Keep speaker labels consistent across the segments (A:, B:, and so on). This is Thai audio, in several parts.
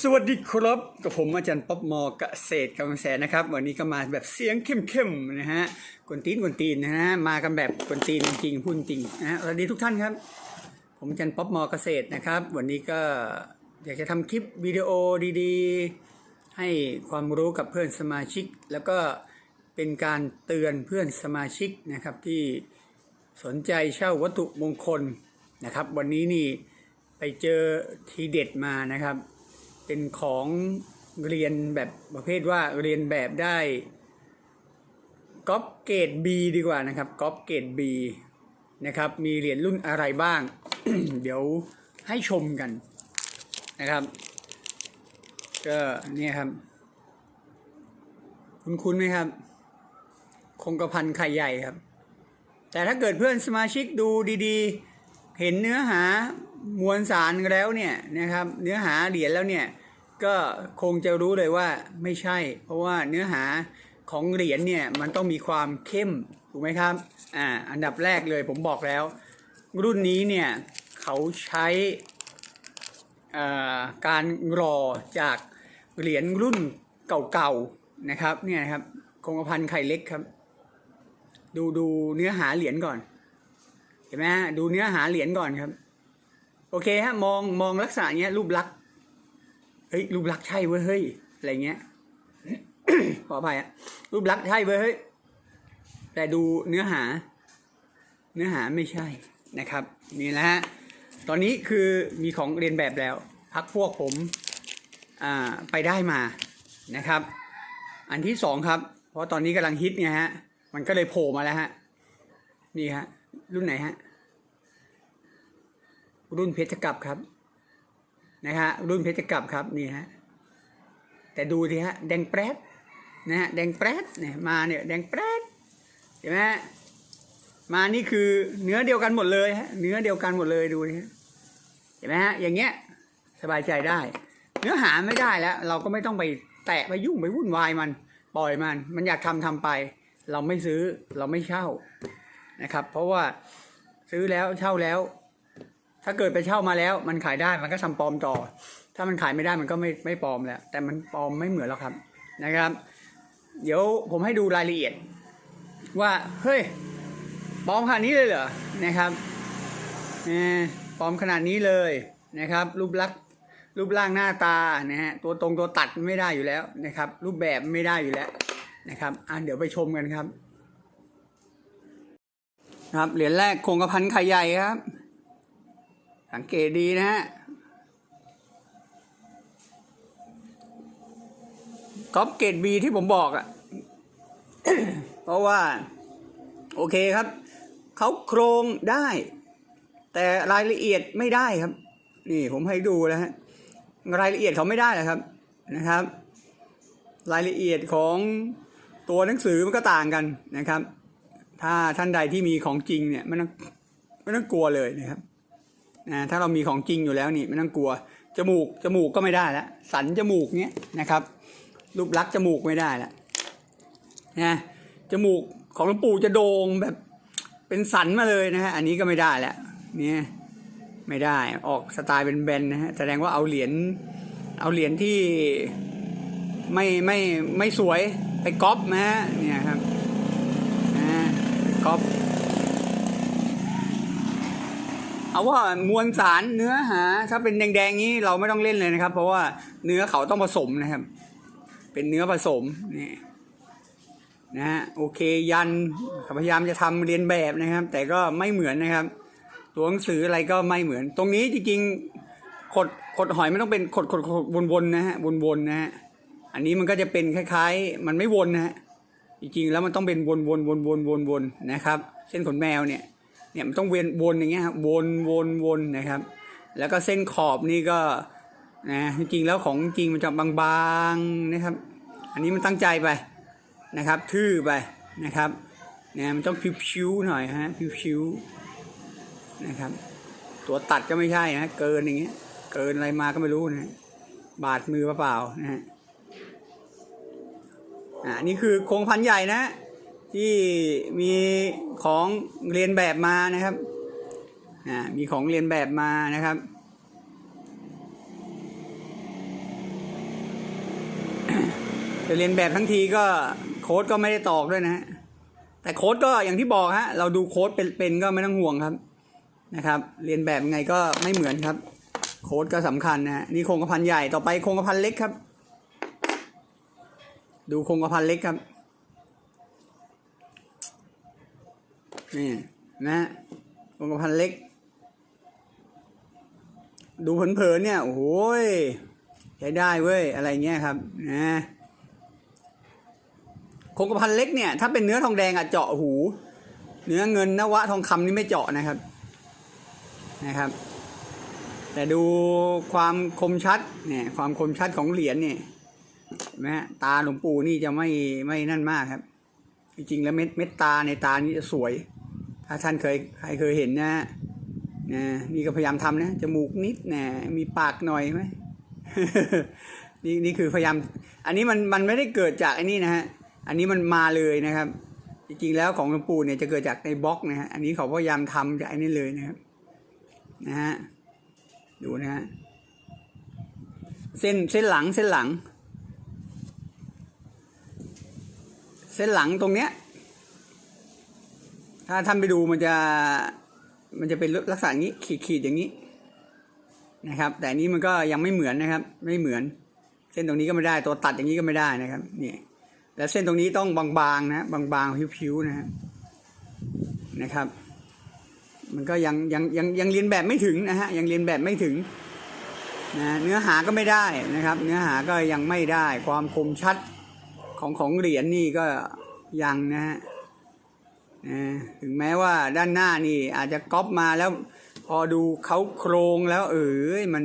A: สวัสดีครับกับผมอาจารย์ป๊อบมอเกษตรกำแสนนะครับ วันนี้ก็มาแบบเสียงเข้มๆนะฮะกวนตีนกวนตีนนะฮะมากันแบบกวนตีนจริงพูดจริงนะฮะสวัสดีทุกท่านครับ ผมอาจารย์ป๊อบมอเกษตรนะครับ วันนี้ก็อยากจะทำคลิปวิดีโอดีๆ ให้ความรู้กับเพื่อนสมาชิก แล้วก็เป็นการเตือนเพื่อนสมาชิกนะครับที่สนใจเช่าวัตถุมงคลนะครับ วันนี้นี่ไปเจอทีเด็ดมานะครับ เป็นของเรียนแบบประเภทว่าเรียนแบบได้ก๊อปเกรด B ดีกว่านะครับก๊อปเกรด B นะครับ มีเหรียญรุ่นอะไรบ้าง เดี๋ยวให้ชมกันนะครับ ก็เนี่ยครับ คุณคุณไหมครับ คงกระพันไข่ใหญ่ครับ แต่ถ้าเกิดเพื่อนสมาชิกดูดีๆ เห็นเนื้อหา มวลสารแล้วเนี่ยนะครับเนื้อหาเหรียญแล้วเนี่ยก็คงจะรู้เลยว่าไม่ใช่ เพราะว่าเนื้อหาของเหรียญเนี่ยมันต้องมีความเข้มถูกไหมครับอ่าอันดับแรกเลยผมบอกแล้ว รุ่นนี้เนี่ยเขาใช้อ่าการรอจากเหรียญรุ่นเก่าๆนะครับเนี่ยครับคงกระพันไข่เล็กครับ ดูดูเนื้อหาเหรียญก่อนเห็นไหมดูเนื้อหาเหรียญก่อนครับ โอเคฮะมองมองลักษณะเนี้ยรูปลักษณ์เฮ้ยรูปลักษณ์ใช่เว้ยเฮ้ยอะไรเงี้ยขออภัยอะรูปลักษณ์ใช่เว้ยเฮ้ยแต่ดูเนื้อหา เนื้อหาไม่ใช่นะครับ นี่แหละฮะตอนนี้คือมีของเรียนแบบแล้วพักพวกผมอ่าไปได้มานะครับ อันที่สองครับ เพราะตอนนี้กำลังฮิตไงฮะมันก็เลยโผล่มาแล้วฮะนี่ฮะรุ่นไหนฮะ รุ่นเพชรกับครับนะฮะรุ่นเพชรกับครับนี่ฮะแต่ดูทีฮะแดงแปรดนะฮะแดงแปรดเนี่ยมาเนี่ยแดงแปรดเห็นไหมฮะมานี่คือเนื้อเดียวกันหมดเลยฮะเนื้อเดียวกันหมดเลยดูนี่เห็นไหมฮะอย่างเงี้ยสบายใจได้ เนื้อหาไม่ได้แล้ว เราก็ไม่ต้องไปแตะไปยุ่งไปวุ่นวายมัน ปล่อยมัน มันอยากทำทำไป เราไม่ซื้อเราไม่เช่านะครับ เพราะว่าซื้อแล้วเช่าแล้ว ถ้าเกิดไปเช่ามาแล้วมันขายได้มันก็ทำปลอมต่อ ถ้ามันขายไม่ได้มันก็ไม่ไม่ปลอมแล้วแต่มันปลอมไม่เหมือนแล้วครับนะครับ เดี๋ยวผมให้ดูรายละเอียด ว่าเฮ้ยปลอมขนาดนี้เลยเหรอนะครับเออปลอมขนาดนี้เลยนะครับ รูปลักษณ์รูปร่างหน้าตานะฮะตัวตรงตัวตัดไม่ได้อยู่แล้วนะครับ รูปแบบไม่ได้อยู่แล้วนะครับอะเดี๋ยวไปชมกันครับ ครับเหรียญแรกคงกระพันไข่ใหญ่ครับ สังเกตดีนะฮะก๊อปเกรดบีที่ผมบอกอะ่ะ เพราะว่า โอเคครับ เขาโครงได้ แต่รายละเอียดไม่ได้ครับ นี่ผมให้ดูแล้วฮะรายละเอียดเขาไม่ได้เลครับนะครับ รายละเอียดของตัวหนังสือมันก็ต่างกันนะครับ ถ้าท่านใดที่มีของจริงเนี่ยไม่ต้องไม่ต้องกลัวเลยนะครับ นะถ้าเรามีของจริงอยู่แล้วนี่ไม่ต้องกลัว จมูกจมูกก็ไม่ได้ล้วสันจมูกเนี้ยนะครับ รูปลักษณ์จมูกไม่ได้ล้วนะจมูกของหลวงปู่จะโด่งแบบเป็นสันมาเลยนะฮะอันนี้ก็ไม่ได้แล้วเนี่ยไม่ได้ออกสไตล์เป็นแบนนะฮะแสดงว่าเอาเหรียญเอาเหรียญที่ไม่ไม่ไม่สวยไปก๊อปนะฮะเนี่ยครับก๊อป เอาว่ามวลสารเนื้อหา ถ้าเป็นแดงๆนี้เราไม่ต้องเล่นเลยนะครับ เพราะว่าเนื้อเขาต้องผสมนะครับ เป็นเนื้อผสมนี่นะฮะโอเคยันพยายามจะทำเรียนแบบนะครับ แต่ก็ไม่เหมือนนะครับ ตัวหนังสืออะไรก็ไม่เหมือน ตรงนี้จริงๆขดขดหอยไม่ต้องเป็นขดขดขดวนๆนะฮะวนๆนะฮะอันนี้มันก็จะเป็นคล้าย ๆ มันไม่วนนะฮะจริงๆแล้วมันต้องเป็นวนวนวนวนวนวนนะครับ เส้นขนแมวเนี่ย เนี่ยมันต้องเวียนวนอย่างเงี้ยครับวนวนวนนะครับ แล้วก็เส้นขอบนี่ก็นะจริงแล้วของจริงมันจะบางๆนะครับ อันนี้มันตั้งใจไปนะครับ ทื่อไปนะครับเนี่ยมันต้องพิ้วๆหน่อยฮะพิ้วๆนะครับ ตัวตัดก็ไม่ใช่นะเกินอย่างเงี้ยเกินอะไรมาก็ไม่รู้นะบาดมือเปล่าๆนะฮะอ่านี่คือโครงพันใหญ่นะ ที่มี ของเรียนแบบมานะครับอ่ามีของเรียนแบบมานะครับจะเรียนแบบทั้งทีก็โค้ดก็ไม่ได้ตอกด้วยนะฮะแต่โค้ดก็อย่างที่บอกฮะเราดูโค้ดเป็นเป็นก็ไม่ต้องห่วงครับนะครับ เรียนแบบไงก็ไม่เหมือนครับ โค้ดก็สำคัญนะฮะนี่โครงกระพันใหญ่ต่อไปโครงกระพันเล็กครับ ดูโครงกระพันเล็กครับ นี่นะฮะโคงกระพันเล็ก ดูเผินๆเนี่ย โอ้โหใช้ได้เว้ย อะไรเงี้ยครับนะคงกระพันเล็กเนี่ย ถ้าเป็นเนื้อทองแดงอะเจาะหู เนื้อเงินนวะทองคำนี่ไม่เจาะนะครับ นะครับ แต่ดูความคมชัดเนี่ยความคมชัดของเหรียญเนี่ยนไหมฮะตาหลวงปู่นี่จะไม่ไม่นั่นมากครับ จริงๆแล้วเม็ดเม็ดตาในตานี่จะสวย ถ้าท่านเคยใครเคยเห็นนะฮะนะนี่ก็พยายามทำนะ จมูกนิดนะมีปากหน่อยไหมนี่นี่คือพยายาม อันนี้มันมันไม่ได้เกิดจากไอันนี้นะฮะ อันนี้มันมาเลยนะครับ จริงๆแล้วของหลวงปู่เนี่ยจะเกิดจากในบล็อกนะฮะ อันนี้เขาพยายามทำจากไอันนี้เลยนะครับ นะฮะ ดูนะฮะ เส้นเส้นหลังเส้นหลัง เส้นหลังตรงเนี้ย ถ้าท่านไปดูมันจะมันจะเป็นลักษณะนี้ขีดขีดอย่างนี้นะครับ แต่อันนี้มันก็ยังไม่เหมือนนะครับ ไม่เหมือน เส้นตรงนี้ก็ไม่ได้ตัวตัดอย่างนี้ก็ไม่ได้นะครับนี่แล้วเส้นตรงนี้ต้องบางๆนะบางๆผิวๆนะฮะนะครับ มันก็ยังยังยังยังเรียนแบบไม่ถึงนะฮะยังเรียนแบบไม่ถึงนะเนื้อหาก็ไม่ได้นะครับ เนื้อหาก็ยังไม่ได้ความคมชัดของของเหรียญนี่ก็ยังนะฮะ ถึงแม้ว่าด้านหน้านี่อาจจะก๊อปมาแล้ว พอดูเขาโครงแล้วเออมัน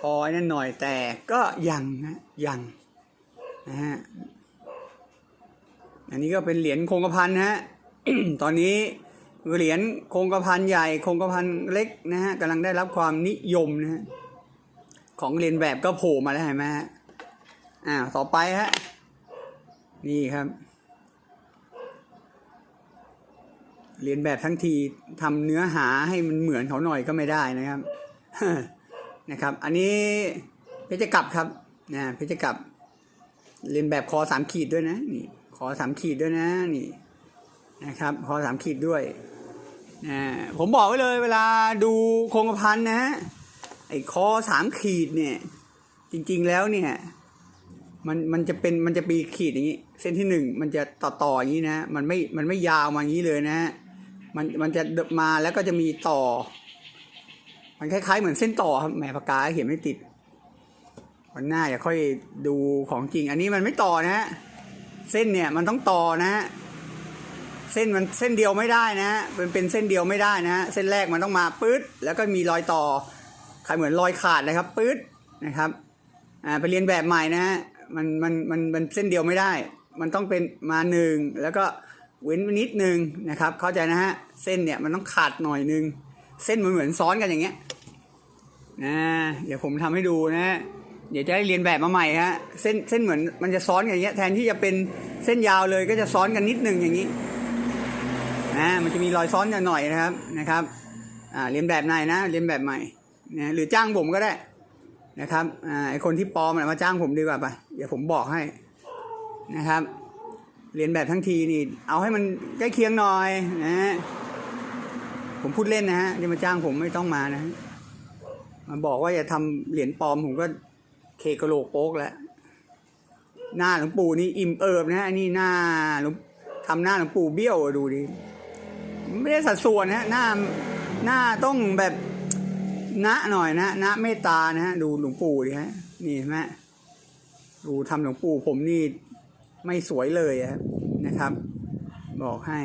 A: พอนั่นหน่อยแต่ก็ยังนะยังนะฮะอันนี้ก็เป็นเหรียญคงกระพันนะฮะตอนนี้เหรียญคงกระพันใหญ่คงกระพันเล็กนะฮะกำลังได้รับความนิยมนะฮะของเรียนแบบก็โผล่มาแล้วเห็นไหมฮะอ่าต่อไปฮะนี่ครับ เรียนแบบทั้งทีทำเนื้อหาให้มันเหมือนเขาหน่อยก็ไม่ได้นะครับนะครับ อันนี้เพชรกลับครับนะเพชรกลับ เรียนแบบคอสามขีดด้วยนะนี่คอสามขีดด้วยนะนี่นะครับคอสามขีดด้วยนะผมบอกไว้เลยเวลาดูโครงกระพันนะฮะไอ้คอสามขีดเนี่ย จริงๆแล้วเนี่ยมันมันจะเป็นมันจะปีขีดอย่างนี้ เส้นที่หนึ่งมันจะต่อต่ออย่างนี้นะ มันไม่มันไม่ยาวมาอย่างนี้เลยนะฮะ มันมันจะมาแล้วก็จะมีต่อ มันคล้ายๆ เหมือนเส้นต่อครับแหมปากกาเขียนไม่ติดวันหน้าอย่าค่อยดูของจริง อันนี้มันไม่ต่อนะฮะเส้นเนี่ยมันต้องต่อนะฮะเส้นมันเส้นเดียวไม่ได้นะฮะเป็นเป็นเส้นเดียวไม่ได้นะฮะเส้นแรกมันต้องมาปื๊ดแล้วก็มีรอยต่อใครเหมือนรอยขาดนะครับปื๊ดนะครับอ่าไปเรียนแบบใหม่นะฮะมันมันมันมันเส้นเดียวไม่ได้ มันต้องเป็นมาหนึ่งแล้วก็ เว้นนิดนึงนะครับ เข้าใจนะฮะ เส้นเนี่ยมันต้องขาดหน่อยนึง เส้นมันเหมือนซ้อนกันอย่างเงี้ยนะเดี๋ยวผมทำให้ดูนะฮะเดี๋ยวจะให้เรียนแบบมาใหม่ฮะ เส้นเส้นเหมือนมันจะซ้อนกันอย่างเงี้ย แทนที่จะเป็นเส้นยาวเลยก็จะซ้อนกันนิดนึงอย่างนี้นะมันจะมีรอยซ้อนกันหน่อยนะครับนะครับ อ่าเรียนแบบไหนนะ เรียนแบบใหม่นะหรือจ้างผมก็ได้นะครับ อ่าไอคนที่ปลอมมาจ้างผมดีกว่าไป เดี๋ยวผมบอกให้นะครับ เรียนแบบทั้งทีนี่ เอาให้มันใกล้เคียงหน่อยนะฮะผมพูดเล่นนะฮะที่มาจ้างผมไม่ต้องมานะฮะมาบอกว่าอย่าทำเหรียญปลอมผมก็เคกระโหลกโป๊กแล้วหน้าหลวงปู่นี่อิ่มเอิบนะฮะนี่หน้าหลวงทำหน้าหลวงปู่เบี้ยวดูดิไม่ได้สัดส่วนนะฮะหน้าหน้าต้องแบบณหน่อยนะณเมตตานะฮะดูหลวงปู่ดิฮะนี่เห็นไหมดูทำหลวงปู่ผมนี่ ไม่สวยเลยอะนะครับ บอกให้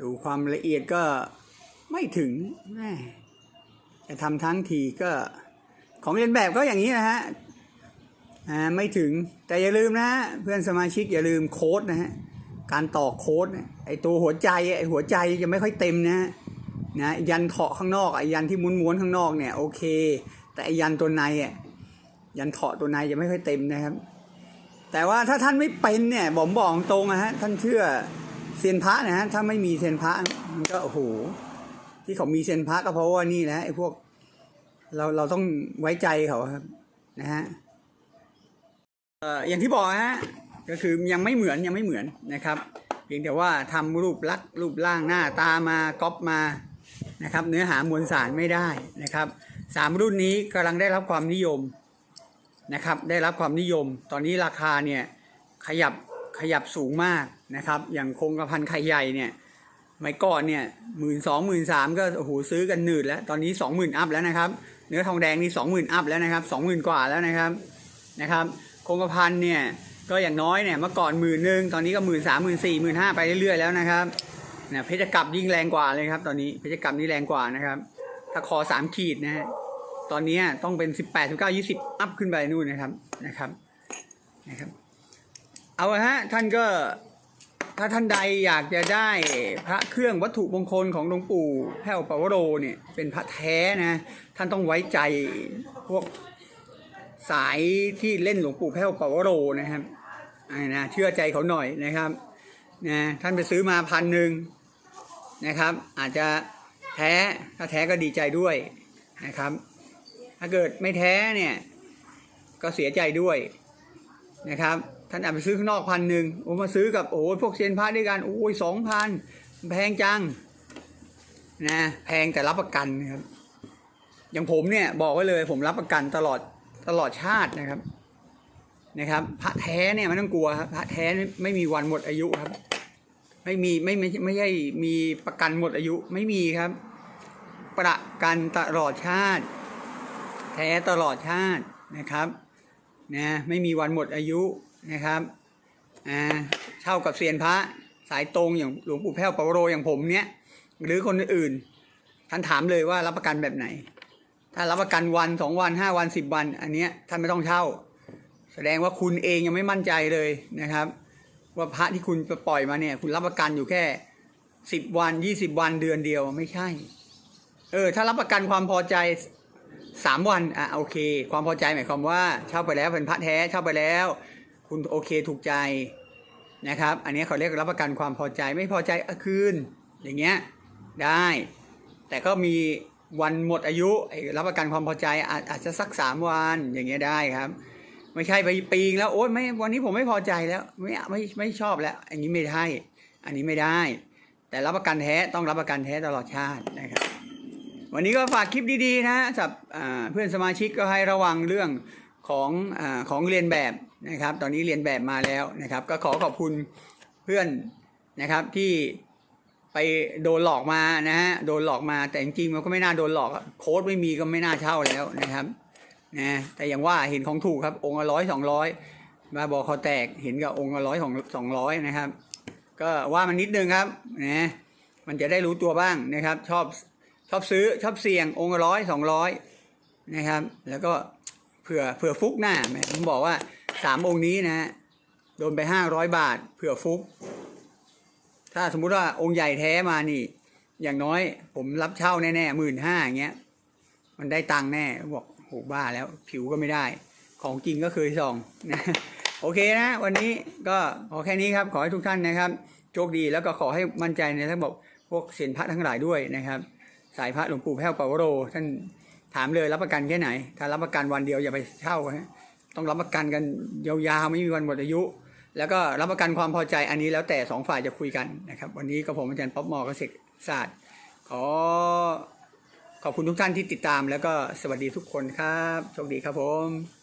A: ดูความละเอียดก็ไม่ถึงแม่จะทำทั้งทีก็ของเรียนแบบก็อย่างนี้นะฮะอ่าไม่ถึงแต่อย่าลืมนะฮะเพื่อนสมาชิกอย่าลืมโค้ดนะฮะการต่อโค้ดไอตัวหัวใจไอหัวใจจะไม่ค่อยเต็มนะฮะนะยันเถาะข้างนอกไอยันที่ม้วนๆข้างนอกเนี่ยโอเค แต่ไอยันตัวในอะ ยันเถาะตัวในจะไม่ค่อยเต็มนะครับ แต่ว่าถ้าท่านไม่เป็นเนี่ยผมบอกตรงนะฮะท่านเชื่อเซียนพระนะฮะถ้าไม่มีเซียนพระมันก็โอ้โหที่เขามีเซียนพระก็เพราะว่านี่นะไอ้พวกเราเราต้องไว้ใจเขาครับนะฮะเอ่ออย่างที่บอกฮะก็คือยังไม่เหมือนยังไม่เหมือนนะครับ เพียงแต่ว่าทำรูปลักษณ์รูปร่างหน้าตามาก๊อปมานะครับ เนื้อหามวลสารไม่ได้นะครับสามรุ่นนี้กำลังได้รับความนิยม นะครับได้รับความนิยม ตอนนี้ราคาเนี่ยขยับขยับสูงมากนะครับ อย่างคงกระพันไข่ใหญ่เนี่ยไม่ก่อนเนี่ยหมื่นสองหมื่นสามก็โอ้โหซื้อกันหนืดแล้ว ตอนนี้สองหมื่นอัพแล้วนะครับ เนื้อทองแดงนี่สองหมื่นอัพแล้วนะครับสองหมื่นกว่าแล้วนะครับนะครับคงกระพันเนี่ยก็อย่างน้อยเนี่ยเมื่อก่อนหมื่นหนึ่งตอนนี้ก็หมื่นสามหมื่นสี่หมื่นห้าไปเรื่อยๆแล้วนะครับเนี่ยเพชรกลับยิ่งแรงกว่าเลยครับ ตอนนี้เพชรกลับนี่แรงกว่านะครับ ถ้าคอสามขีดนะฮะ ตอนนี้ต้องเป็นสิบแปดสิบเก้ายี่สิบอัพขึ้นไปนู่นนะครับนะครับนะครับ เอาละฮะท่านก็ถ้าท่านใดอยากจะได้พระเครื่องวัตถุมงคลของหลวงปู่แพ้วปวโรเนี่ยเป็นพระแท้นะท่านต้องไว้ใจพวกสายที่เล่นหลวงปู่แพ้วปวโรนะครับนะเชื่อใจเขาหน่อยนะครับนะท่านไปซื้อมาพันหนึ่งนะครับ อาจจะแท้ถ้าแท้ก็ดีใจด้วยนะครับาเกิดไม่แท้เนี่ย ก็เสียใจด้วยนะครับ ท่านอาจไปซื้อข้างนอกพันหนึ่งโอ้มาซื้อกับโอ้ยพวกเซียนพระด้วยกันโอ้ยสองพันแพงจังนะแพงแต่รับประกันนะครับ อย่างผมเนี่ยบอกไว้เลยผมรับประกันตลอดตลอดชาตินะครับนะครับ พระแท้เนี่ยไม่ต้องกลัวครับพระแท้ไม่ไม่มีวันหมดอายุครับ ไม่มีไม่ไม่ไม่ใช่มีประกันหมดอายุไม่มีครับ ประกันตลอดชาติ แท้ตลอดชาตินะครับนะไม่มีวันหมดอายุนะครับอ่าเช่ากับเซียนพระสายตรงอย่างหลวงปู่แพ้วปวโรอย่างผมเนี้ยหรือคนอื่นท่านถามเลยว่ารับประกันแบบไหน ถ้ารับประกันวันสองวันห้าวันสิบวัน อันเนี้ยท่านไม่ต้องเช่า แสดงว่าคุณเองยังไม่มั่นใจเลยนะครับ ว่าพระที่คุณปล่อยมาเนี่ย คุณรับประกันอยู่แค่สิบวันยี่สิบวันเดือนเดียวไม่ใช่ เออ ถ้ารับประกันความพอใจ สามวันอะโอเค ความพอใจหมายความว่าเช่าไปแล้วเป็นพระแท้เช่าไปแล้ว คุณโอเคถูกใจนะครับ อันนี้เขาเรียกรับประกันความพอใจไม่พอใจอคืนอย่างเงี้ยได้ แต่ก็มีวันหมดอายุรับประกันความพอใจอาจอาจจะสักสามวันอย่างเงี้ยได้ครับ ไม่ใช่ไปปีงแล้วโอ๊ยไม่วันนี้ผมไม่พอใจแล้วไม่ไม่ไม่ชอบแล้ว อันนี้ไม่ได้อันนี้ไม่ได้ แต่รับประกันแท้ต้องรับประกันแท้ตลอดชาตินะครับ วันนี้ก็ฝากคลิปดีๆนะสับเพื่อนสมาชิกก็ให้ระวังเรื่องของอของเรียนแบบนะครับ ตอนนี้เรียนแบบมาแล้วนะครับ ก็ขอขอบคุณเพื่อนนะครับที่ไปโดนหลอกมานะฮะโดนหลอกมาแต่จริงๆมันก็ไม่น่าโดนหลอกโค้ดไม่มีก็ไม่น่าเช่าแล้วนะครับนะแต่อย่างว่าเห็นของถูกครับองค์ละร้อยสองร้อยมาบอกเขาแตกเห็นกับองค์ละร้อยของสองร้อยนะครับ ก็ว่ามันนิดนึงครับนะมันจะได้รู้ตัวบ้างนะครับ ชอบ ชอบซื้อชอบเสี่ยงองค์ร้อยสองร้อยนะครับ แล้วก็เผื่อเผื่อฟุกหน้าผมบอกว่าสามองค์นี้นะโดนไปห้าร้อยบาท เผื่อฟุก ถ้าสมมุติว่าองค์ใหญ่แท้มานี่ อย่างน้อยผมรับเช่าแน่ๆหมื่นห้าอย่างเงี้ย มันได้ตังค์แน่บอกโหบ้าแล้วผิวก็ไม่ได้ ของจริงก็เคยส่องนะโอเคนะ วันนี้ก็ขอแค่นี้ครับ ขอให้ทุกท่านนะครับ โชคดีแล้วก็ขอให้มั่นใจในทั้งบอกพวกเสียนพระทั้งหลายด้วยนะครับ สายพระหลวงปู่แพ้วปาวโร ท่านถามเลยรับประกันแค่ไหน ถ้ารับประกันวันเดียวอย่าไปเช่าฮะต้องรับประกันกันยาวๆไม่มีวันหมดอายุ แล้วก็รับประกันความพอใจอันนี้แล้วแต่สองฝ่ายจะคุยกันนะครับ วันนี้ก็ผมอาจารย์ป๊อปมอเกษตรศาสตร์ขอขอบคุณทุกท่านที่ติดตามแล้วก็สวัสดีทุกคนครับโชคดีครับผม